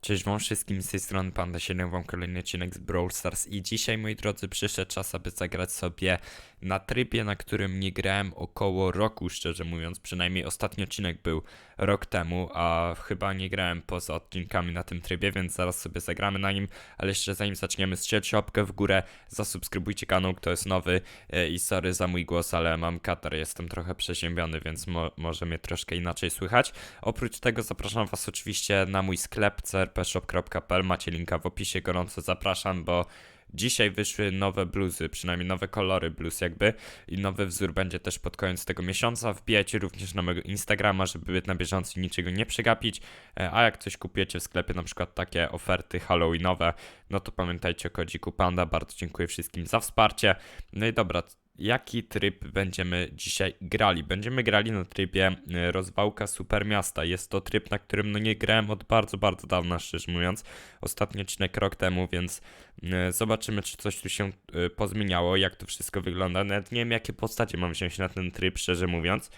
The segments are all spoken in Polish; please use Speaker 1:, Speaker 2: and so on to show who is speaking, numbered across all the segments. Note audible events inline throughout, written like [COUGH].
Speaker 1: Cześć wam wszystkim, z tej strony Panda 7, wam kolejny odcinek z Brawl Stars i dzisiaj, moi drodzy, przyszedł czas, aby zagrać sobie na trybie, na którym nie grałem około roku, szczerze mówiąc, przynajmniej ostatni odcinek był rok temu, a chyba nie grałem poza odcinkami na tym trybie, więc zaraz sobie zagramy na nim, ale jeszcze zanim zaczniemy, strzelcie łapkę w górę, zasubskrybujcie kanał, kto jest nowy. E, i sorry za mój głos, ale mam katar, jestem trochę przeziębiony, więc mo może mnie troszkę inaczej słychać. Oprócz tego zapraszam was oczywiście na mój sklep crpshop.pl, macie linka w opisie, gorąco zapraszam, bo dzisiaj wyszły nowe bluzy, przynajmniej nowe kolory bluz jakby i nowy wzór będzie też pod koniec tego miesiąca. Wbijajcie również na mojego Instagrama, żeby być na bieżąco i niczego nie przegapić, E, a jak coś kupujecie w sklepie, na przykład takie oferty halloweenowe, no to pamiętajcie o kodziku PANDA, bardzo dziękuję wszystkim za wsparcie. No i dobra, jaki tryb będziemy dzisiaj grali. Będziemy grali na trybie e, rozwałka super miasta. Jest to tryb, na którym no nie grałem od bardzo, bardzo dawna, szczerze mówiąc. Ostatni odcinek rok temu, więc e, zobaczymy, czy coś tu się e, pozmieniało, jak to wszystko wygląda. Nawet nie wiem, jakie postacie mam wziąć na ten tryb, szczerze mówiąc.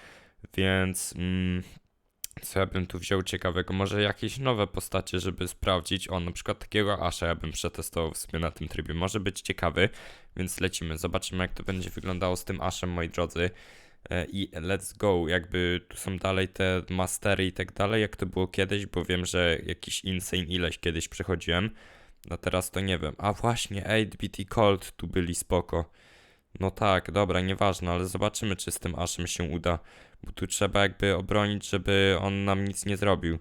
Speaker 1: Więc mm, co ja bym tu wziął ciekawego? Może jakieś nowe postacie, żeby sprawdzić. O, na przykład takiego Asha ja bym przetestował w sobie na tym trybie. Może być ciekawy, więc lecimy. Zobaczymy, jak to będzie wyglądało z tym Ashem, moi drodzy. E, I let's go. Jakby tu są dalej te mastery i tak dalej, jak to było kiedyś, bo wiem, że jakiś insane ileś kiedyś przechodziłem. No teraz to nie wiem. A właśnie, 8BT Cold tu byli spoko. No tak, dobra, nieważne, ale zobaczymy, czy z tym Ashem się uda. Bo tu trzeba jakby obronić, żeby on nam nic nie zrobił.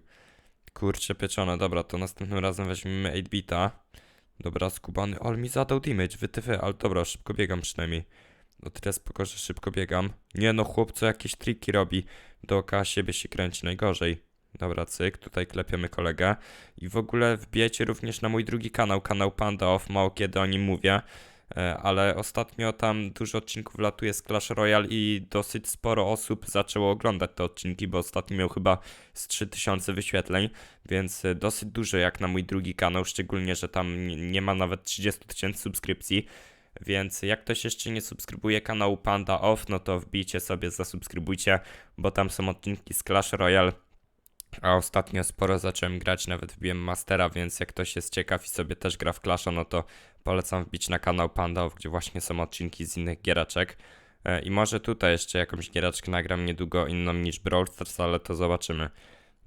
Speaker 1: Kurczę pieczone, dobra, to następnym razem weźmiemy 8-bita. Dobra, skubany, ale mi zadał damage, wytyfy, ale dobra, szybko biegam przynajmniej. No spoko, że szybko biegam. Nie no, chłopco jakieś triki robi. Dookoła siebie się kręci najgorzej. Dobra, cyk, tutaj klepiemy kolegę. I w ogóle wbijecie również na mój drugi kanał, kanał Panda Off, mało kiedy o nim mówię. E, ale ostatnio tam dużo odcinków latuje z Clash Royale i dosyć sporo osób zaczęło oglądać te odcinki, bo ostatnio miał chyba z 3000 wyświetleń, więc e, dosyć dużo jak na mój drugi kanał, szczególnie, że tam nie ma nawet 30 tysięcy subskrypcji. Więc jak ktoś jeszcze nie subskrybuje kanału Panda Off, no to wbijcie sobie, zasubskrybujcie, bo tam są odcinki z Clash Royale. A ostatnio sporo zacząłem grać, nawet wbiłem Mastera, więc jak ktoś jest ciekaw i sobie też gra w Clasha, no to polecam wbić na kanał Panda, Off, gdzie właśnie są odcinki z innych gieraczek. E, I może tutaj jeszcze jakąś gieraczkę nagram niedługo inną niż Brawl Stars, ale to zobaczymy.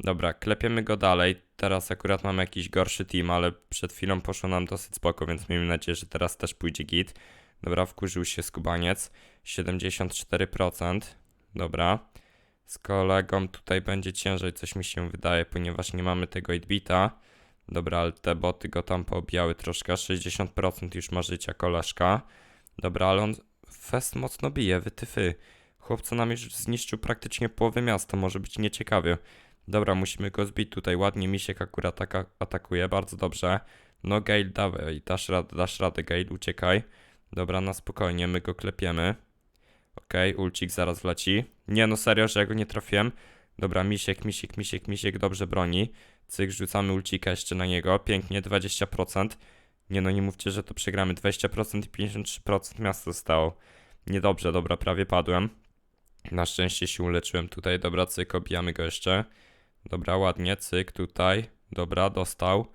Speaker 1: Dobra, klepiemy go dalej. Teraz akurat mamy jakiś gorszy team, ale przed chwilą poszło nam dosyć spoko, więc miejmy nadzieję, że teraz też pójdzie git. Dobra, wkurzył się skubaniec. 74%. Dobra. Z kolegą tutaj będzie ciężej, coś mi się wydaje, ponieważ nie mamy tego 8-bita. Dobra, ale te boty go tam poobijały troszkę. 60% już ma życia koleżka. Dobra, ale on fest mocno bije, wytyfy. Chłopca nam już zniszczył praktycznie połowę miasta, może być nieciekawie. Dobra, musimy go zbić tutaj. Ładnie Misiek akurat ataka- atakuje, bardzo dobrze. No Gale, dawaj, dasz radę, dasz radę Gale, uciekaj. Dobra, na spokojnie, my go klepiemy. Okej, ulcik zaraz wleci. Nie no, serio, że ja go nie trafiłem. Dobra, Misiek, Misiek, Misiek, Misiek dobrze broni. Cyk, rzucamy ulcika jeszcze na niego. Pięknie, 20%. Nie no, nie mówcie, że to przegramy. 20% i 53% miasta zostało. Niedobrze, dobra, prawie padłem. Na szczęście się uleczyłem tutaj. Dobra, cyk, obijamy go jeszcze. Dobra, ładnie, cyk, tutaj. Dobra, dostał.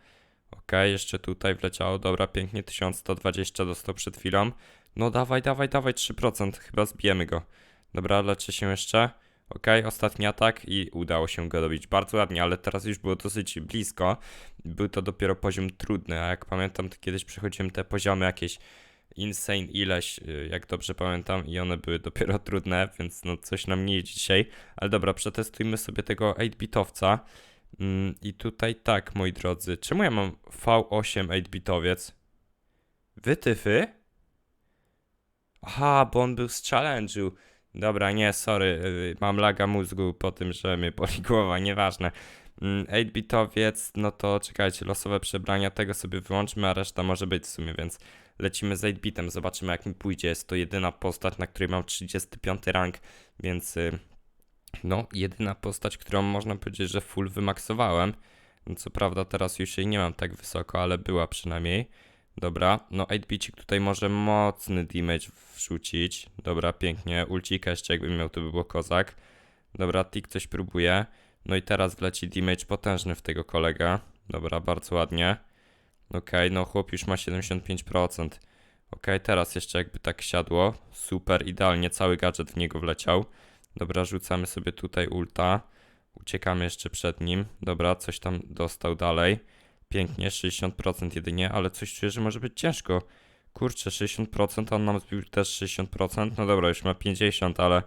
Speaker 1: Okej, jeszcze tutaj wleciało. Dobra, pięknie, 1120 dostał przed chwilą. No dawaj, dawaj, dawaj, 3%. Chyba zbijemy go. Dobra, leczę się jeszcze. Okej, ostatni atak i udało się go dobić bardzo ładnie, ale teraz już było dosyć blisko. Był to dopiero poziom trudny, a jak pamiętam, to kiedyś przechodziłem te poziomy jakieś insane ileś, y, jak dobrze pamiętam, i one były dopiero [LAUGHS] trudne, więc no coś nam nie idzie dzisiaj. Ale dobra, przetestujmy sobie tego 8-bitowca. Mm, I tutaj tak, moi drodzy, czemu ja mam V8 8-bitowiec? Wytyfy? Aha, bo on był z challenge'u. Dobra, nie, sorry, y, mam laga mózgu po tym, że mnie boli [LAUGHS] głowa, nieważne. Mm, 8-bitowiec, no to czekajcie, losowe przebrania, tego sobie wyłączmy, a reszta może być w sumie, więc lecimy z 8-bitem, zobaczymy jak mi pójdzie. Jest to jedyna postać, na której mam 35 rank, więc y, no, jedyna postać, którą można powiedzieć, że full wymaksowałem. Co prawda teraz już jej nie mam tak wysoko, ale była przynajmniej. Dobra, no 8-bicik tutaj może mocny damage wrzucić. Dobra, pięknie. Ulcika jeszcze jakbym miał, to by było kozak. Dobra, Tik coś próbuje. No i teraz wleci damage potężny w tego kolegę. Dobra, bardzo ładnie. Okej, no chłop już ma 75%. Okej, teraz jeszcze jakby tak siadło. Super, idealnie, cały gadżet w niego wleciał. Dobra, rzucamy sobie tutaj ulta. Uciekamy jeszcze przed nim. Dobra, coś tam dostał dalej. Pięknie, 60% jedynie, ale coś czuję, że może być ciężko. Kurczę, 60%, a on nam zbił też 60%. No dobra, już ma 50%, ale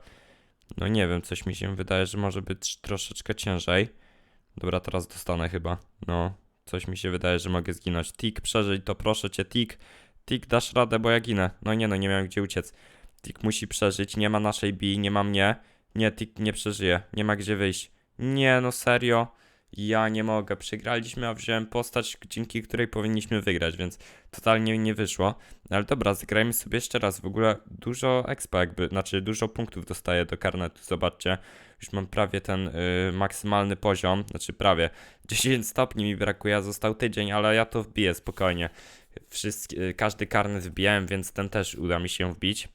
Speaker 1: no nie wiem, coś mi się wydaje, że może być troszeczkę ciężej. Dobra, teraz dostanę chyba. No, coś mi się wydaje, że mogę zginąć. Tik, przeżyj to, proszę cię, Tik. Tik, dasz radę, bo ja ginę. No nie no, nie miałem gdzie uciec. Tik musi przeżyć, nie ma naszej bi, nie ma mnie. Nie, Tik nie przeżyje, nie ma gdzie wyjść. Nie, no serio. Ja nie mogę. Przegraliśmy, a wziąłem postać, dzięki której powinniśmy wygrać, więc totalnie nie wyszło. Ale dobra, zagrajmy sobie jeszcze raz. W ogóle dużo expa jakby, znaczy dużo punktów dostaję do karnetu, zobaczcie. Już mam prawie ten y, maksymalny poziom, znaczy prawie. 10 stopni mi brakuje, został tydzień, ale ja to wbiję spokojnie. Wszystkie, y, każdy karnet wbijałem, więc ten też uda mi się wbić.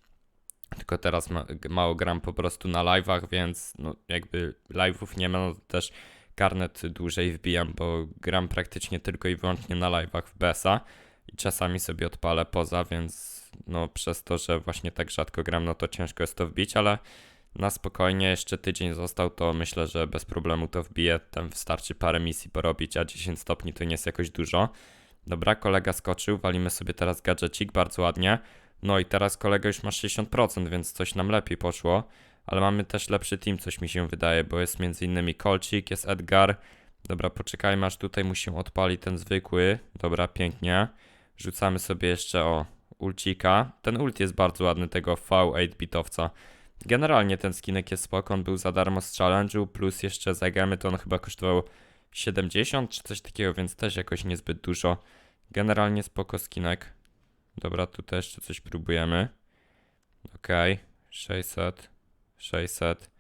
Speaker 1: Tylko teraz ma, mało gram po prostu na live'ach, więc no jakby live'ów nie ma, no to też karnet dłużej wbijam, bo gram praktycznie tylko i wyłącznie na live'ach w BSA i czasami sobie odpalę poza, więc no przez to, że właśnie tak rzadko gram, no to ciężko jest to wbić, ale na spokojnie jeszcze tydzień został, to myślę, że bez problemu to wbiję, tam wystarczy parę misji porobić, a 10 stopni to nie jest jakoś dużo. Dobra, kolega skoczył, walimy sobie teraz gadżecik, bardzo ładnie. No i teraz kolega już ma 60%, więc coś nam lepiej poszło. Ale mamy też lepszy team, coś mi się wydaje, bo jest innymi Kolcik, jest Edgar. Dobra, poczekajmy aż tutaj musimy odpalić ten zwykły. Dobra, pięknie. Rzucamy sobie jeszcze o ulcika. Ten ult jest bardzo ładny, tego V8-bitowca. Generalnie ten skinek jest spoko, on był za darmo z challenge'u, plus jeszcze za gemy to on chyba kosztował 70 czy coś takiego, więc też jakoś niezbyt dużo. Generalnie spoko skinek. Dobra, tutaj jeszcze coś próbujemy. Okej, 600, 600.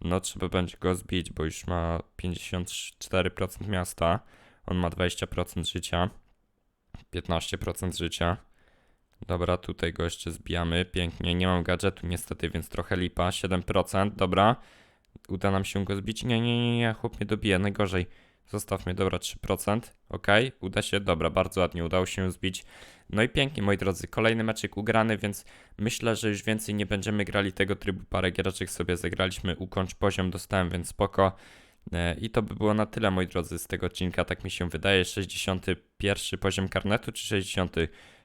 Speaker 1: No trzeba będzie go zbić, bo już ma 54% miasta. On ma 20% życia. 15% życia. Dobra, tutaj go jeszcze zbijamy. Pięknie. Nie mam gadżetu niestety, więc trochę lipa. 7%. Dobra. Uda nam się go zbić. Nie, nie, nie, nie. Chłop mnie dobije. Najgorzej. Zostaw mnie. Dobra, 3%. Ok. Uda się. Dobra, bardzo ładnie. Udało się zbić. No i pięknie, moi drodzy. Kolejny meczek ugrany, więc myślę, że już więcej nie będziemy grali tego trybu. Parę giereczek sobie zagraliśmy. Ukończ poziom dostałem, więc spoko. E, I to by było na tyle, moi drodzy, z tego odcinka, tak mi się wydaje. 61 poziom karnetu, czy 60?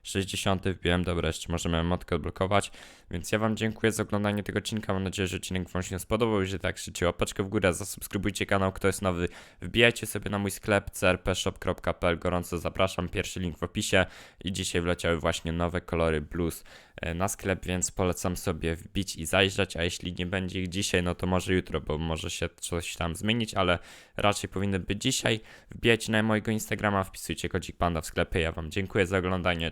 Speaker 1: 60 wbiłem, dobra, jeszcze możemy emotkę odblokować. Więc ja Wam dziękuję za oglądanie tego odcinka. Mam nadzieję, że odcinek Wam się spodobał. Jeżeli tak, krzycie łapeczkę w górę, zasubskrybujcie kanał, kto jest nowy. Wbijajcie sobie na mój sklep crpshop.pl. Gorąco zapraszam, pierwszy link w opisie. I dzisiaj wleciały właśnie nowe kolory blues na sklep, więc polecam sobie wbić i zajrzeć. A jeśli nie będzie ich dzisiaj, no to może jutro, bo może się coś tam zmienić, ale raczej powinny być dzisiaj. Wbijajcie na mojego Instagrama, wpisujcie kodzik panda w sklepie. Ja Wam dziękuję za oglądanie.